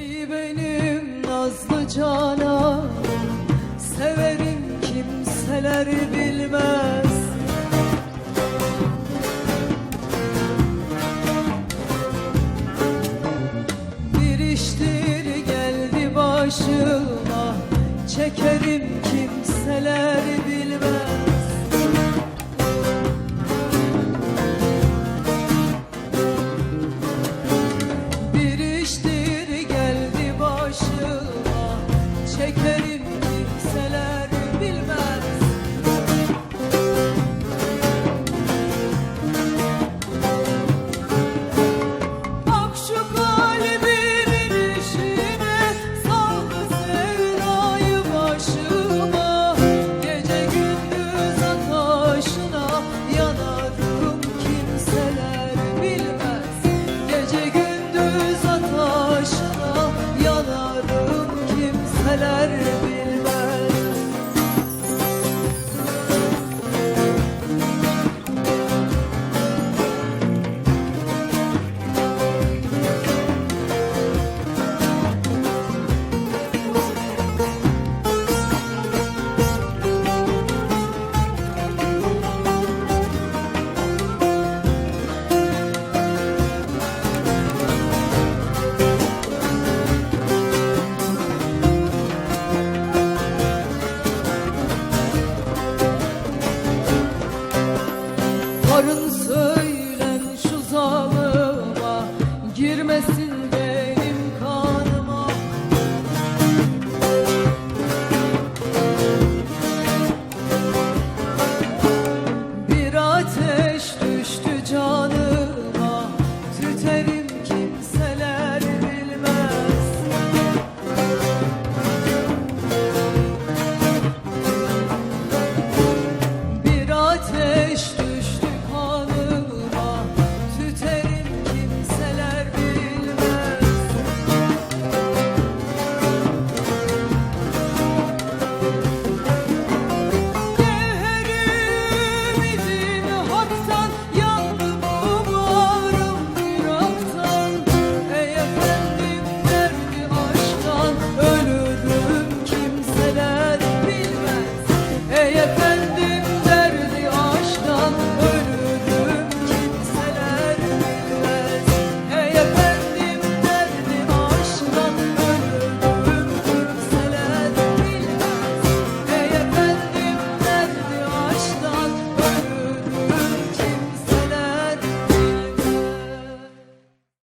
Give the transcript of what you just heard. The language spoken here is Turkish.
Ey benim nazlı canan Severim kimseler bilmez. Bir iştir geldi başıma Çekerim kimseler bilmez severim söylen şu zalim yeah.